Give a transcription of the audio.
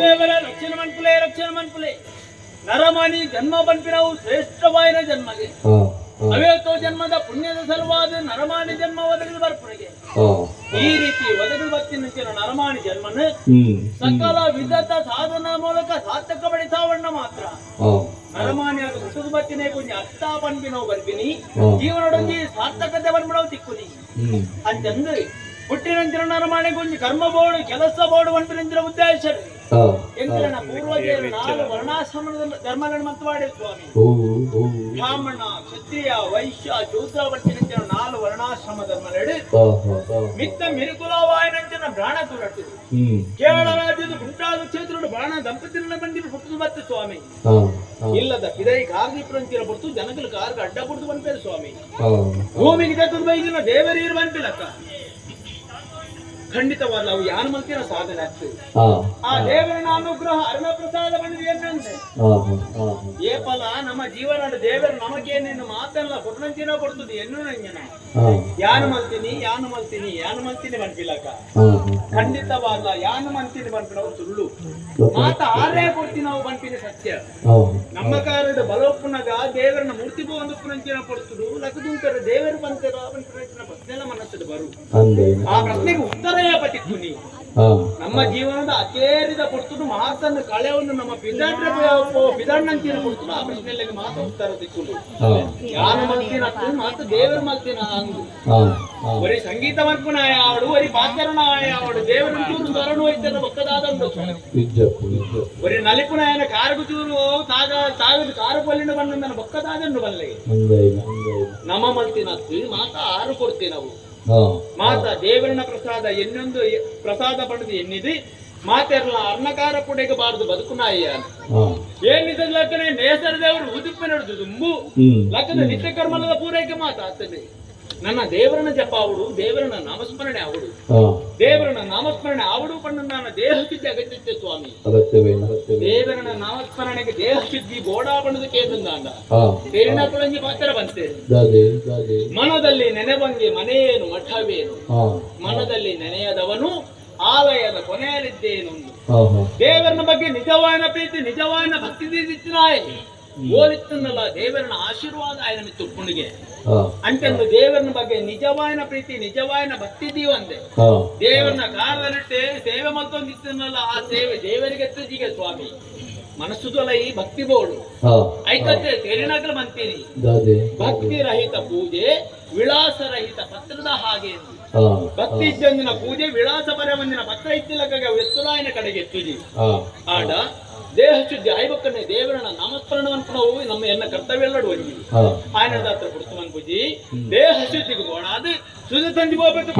ದೇವರ ರಕ್ಷಣ ಮನ್ಪುಲೆ ರಕ್ಷಣ ಮನ್ಪುಲೆ ನರಮಣಿ ಜನ್ಮ ಪಂಪಿನವು ಶ್ರೇಷ್ಠವಾಯಿನ ಜನ್ಮಗೆ ಅವೇತೋ ಜನ್ಮದ ಪುಣ್ಯದ ಸಲುವಾದ ನರಮಾಣಿ ಜನ್ಮ ಒದಗಿದ ಬರ್ಪುರಿಗೆ. ಈ ರೀತಿ ಒದಗಿ ಬರ್ತಿನ ನರಮಾಣಿ ಜನ್ಮನ ಸಕಲ ವಿಧದ ಸಾಧನ ಮೂಲಕ ಸಾರ್ಥಕ ಬಡಿಸಾವಣ್ಣ ಮಾತ್ರ. ನರಮಾನ್ಯಾಗ ಹುಟ್ಟುದು ಬತ್ತಿನೇ ಕುಂಜಿ ಅಷ್ಟ ನಾವು ಬರ್ಬಿನಿ. ಜೀವನೊಡಂಜಿ ಸಾರ್ಥಕತೆ ಬಂದ್ಬಿಡವು ತಿಕ್ಕುನಿ. ಅಂತಂದು ಹುಟ್ಟಿನಂತಿನ ನರಮಾಣಿ ಕುಂಜಿ ಕರ್ಮ ಬೋಡು ಕೆಲಸ ಬೋಡು ಬಂಪಿನಂತಿನ ಉದ್ದೇಶ ಎಂತಿನ ಪೂರ್ವಜರು ವರ್ಣಾಶ್ರಮದ ಧರ್ಮಗಳನ್ನು ಮಂತು ಮಾಡಿದ ಸ್ವಾಮಿ. ಬ್ರಾಹ್ಮಣ ಕ್ಷತ್ರಿಯ ವೈಶ್ಯ ಶೂದ್ರ ಬಂಪಿನಂತಿನ ನಾಲ್ಕು ವರ್ಣಾಶ್ರಮ ಧರ್ಮ ನಡು ಮಿತ್ತ ಮಿರುಕುಲವಾಯನಂತಿನ ಪ್ರಾಣ ತುರಟ್ಟಿದ್ರು ಕೇರಳ ರಾಜ್ಯದ ಗುಂಟಾದ ಕ್ಷೇತ್ರಗಳು ಬಾಣ ದಂಪತಿನ ಬಂದಿರು ಹುಟ್ಟುದು ಮತ್ತೆ ಸ್ವಾಮಿ. ಇಲ್ಲದ ಇದೈ ಕಾರ್ಗಿಪುರಂತಿರ ಬರ್ತು ಜನಗಳು ಕಾರ್ಗ ಅಡ್ಡ ಕೊಡ್ತು ಬಂಪೇರು ಸ್ವಾಮಿ. ಭೂಮಿಗೆ ತಕ್ಕದ ಬೈದಿನ ದೇವರೀರು ಬಂಪಿಲಕ್ಕ ಖಂಡಿತವಾದ ಅವು ಯಾನ ಮಂತಿನ ಸಾಧನೆ ಆಗ್ತದೆ ಆ ದೇವರನ ಅನುಗ್ರಹ ಅರುಣ ಪ್ರಸಾದ ಬಂದಿದೆ ಏ ಫಲ ನಮ್ಮ ಜೀವನ ದೇವರು ನಮಗೇನೇನು ಮಾತಲ್ಲ ಕೊಟ್ಟಂತಿನ ಕೊಡ್ತದೆ ಎನ್ನು ನಂಜನ ಯಾನು ಮಲ್ತೀನಿ ಯಾನು ಮಲ್ತೀನಿ ಯಾನು ಮಲ್ತೀನಿ ಬಂಪಿಲಕ್ಕ ಖಂಡಿತವಾದ ಯಾನು ಮಂತೀನಿ ಬಂಪಿನವು ಸುಳ್ಳು. ಮಾತ ಆರೇ ಕೊಡ್ತೀನಿ ನಾವು ಬಂಪಿನ ಸತ್ಯ. ನಮ್ಮ ಕಾರ್ಯದ ಬಲೋಪ್ಪುನಗ ದೇವರನ್ನ ಮೂರ್ತಿ ಬಂದು ಪುನಂಚಿನ ಕೊಡ್ತುಡು ಲಕದೂತರ ದೇವರು ಬಂತರ ಬಂಪಿನ ಪ್ರಶ್ನೆ ಮನಸ್ಸದು ಬರು. ಆ ಪ್ರಶ್ನೆಗೆ ಉತ್ತರವೇ ಪಟ್ಟಿತ್ತು ನೀ. ನಮ್ಮ ಜೀವನದ ಅಚೇರಿದ ಕೊಡ್ತುಡು ಮಾತನ್ನು ಕಳೆವನ್ನು ನಮ್ಮ ಪಿದಾಡ್ರ ಪಿದಾಡ್ನಂತಿನ ಕೊಡ್ತುಡು ಆ ಪ್ರಶ್ನೆಯಲ್ಲಿ ಮಾತು ಉತ್ತರ ದಿಕ್ಕುಡು ಯಾನು ಮಲ್ತಿನ ಮಾತು ದೇವರು ಮಲ್ತಿನ ಅಂದು. ಬರೀ ಸಂಗೀತ ಮರ್ಪುನ ಆಡು ಬರೀ ಪಾತ್ರನ ಆಡು ದೇವರ ಚೂರು ತರಣ ಹೋಯ್ತದ ಬಕ್ಕದಾದಂದು ಬರೀ ನಲಿಪುನ ಏನ ಕಾರಗು ಚೂರು ತಾಗ ತಾಗದ ಕಾರಪಲ್ಲಿನ ಬಂದ ನನ್ನ ಬಕ್ಕದಾದಂಡು ಬಲ್ಲೆ. ನಮ್ಮ ಮಲ್ತಿನ ಮಾತ ಆರು ಕೊಡ್ತೀವಿ ನಾವು. ಮಾತ ದೇವರನ ಪ್ರಸಾದ ಎನ್ನೊಂದು ಪ್ರಸಾದ ಪಡೆದು ಎನ್ನಿದೆ ಮಾತೆರ್ಲ ಅನ್ನಕಾರ ಪುಡೆಗೆ ಬಾರದು ಬದುಕುನಾಯ ಏನಿದ ಲಕ್ಕನೆ ನೇಸರ ದೇವರು ಉದುಪ್ಪೆ ನಡೆದು ತುಂಬು ಲಕ್ಕದ ನಿತ್ಯ ಕರ್ಮಲದ ಪೂರೈಕೆ ಮಾತಾಡ್ತದೆ ನನ್ನ ದೇವರನ ಜಪ ಅವಡು ದೇವರನ ನಾಮಸ್ಮರಣೆ ಅವಡು ದೇವರನ ನಾಮಸ್ಮರಣೆ ಅವಡು ಪಣ್ಣ ನನ್ನ ದೇಹ ಸಿದ್ಧಿ ಅಗತ್ಯತೆ ಸ್ವಾಮಿ. ದೇವರನ ನಾಮಸ್ಮರಣೆಗೆ ದೇಹ ಸಿದ್ಧಿ ಗೋಡಾ ಬಣ್ಣದ ಕೇಂದ್ರಂದ ಸೇರಿನ ತುಳಂಜಿ ಪಾತ್ರ ಬಂತೆ. ಮನದಲ್ಲಿ ನೆನೆವಂಗೆ ಮನೆಯೇನು ಮಠವೇನು? ಮನದಲ್ಲಿ ನೆನೆಯದವನು ಆಲಯದ ಕೊನೆಯಲ್ಲಿದ್ದೇನು? ದೇವರನ ಬಗ್ಗೆ ನಿಜವಾದ ಪ್ರೀತಿ ನಿಜವಾದ ಭಕ್ತಿ ದಿತ್ತಿನಾಯ ಓಲಿತ್ತನ್ನಲ್ಲ ದೇವರನ ಆಶೀರ್ವಾದ ಆಯ್ನ ಮಿತ್ತು ಪುಣಿಗೆ ಅಂತೆಂದು ದೇವರನ ಬಗ್ಗೆ ನಿಜವಾಯನ ಪ್ರೀತಿ ನಿಜವಾಯನ ಭಕ್ತಿ ದೀವಂದೆ ದೇವರನ ಕಾರಣಕ್ಕೆ ಸೇವೆ ಮತ್ತೊಂದಿತ್ತನ್ನಲ್ಲ ಆ ಸೇವೆ ದೇವರಿಗೆ ತುಜಿಗೆ ಸ್ವಾಮಿ. ಮನಸ್ಸುದೊಲ ಈ ಭಕ್ತಿ ಬೋಡು ಐಕತ್ತೆ ತೆರಿನಗಲು ಬಂತೀನಿ ಭಕ್ತಿ ರಹಿತ ಪೂಜೆ ವಿಳಾಸ ರಹಿತ ಪತ್ರದ ಹಾಗೆ. ಭಕ್ತಿ ಇದ್ದಂದಿನ ಪೂಜೆ ವಿಳಾಸ ಪರವಂದಿನ ಪತ್ರ ಇತ್ತಿಲ್ಲ ಎತ್ತುಲಾಯನ ಕಡೆಗೆ ಎತ್ತಿದಿ ಆಡ ದೇಹ ಶುದ್ಧಿ ಆಯ್ಬಕ್ಕನೆ ದೇವರನ ನಾಮಸ್ಮರಣವನ್ನು ನಾವು ನಮ್ಮ ಎನ್ನ ಕರ್ತವ್ಯ ಎಲ್ಲ ಒಂಜಿ ಆಯ್ನದ ಹತ್ರ ಕೊಡ್ತು ಪೂಜಿ ದೇಹ ಶುದ್ಧಿಗೆ ಗೋಣ ಅದು ಸುದ ತಂದಿ ಹೋಗ್ಬೇಕು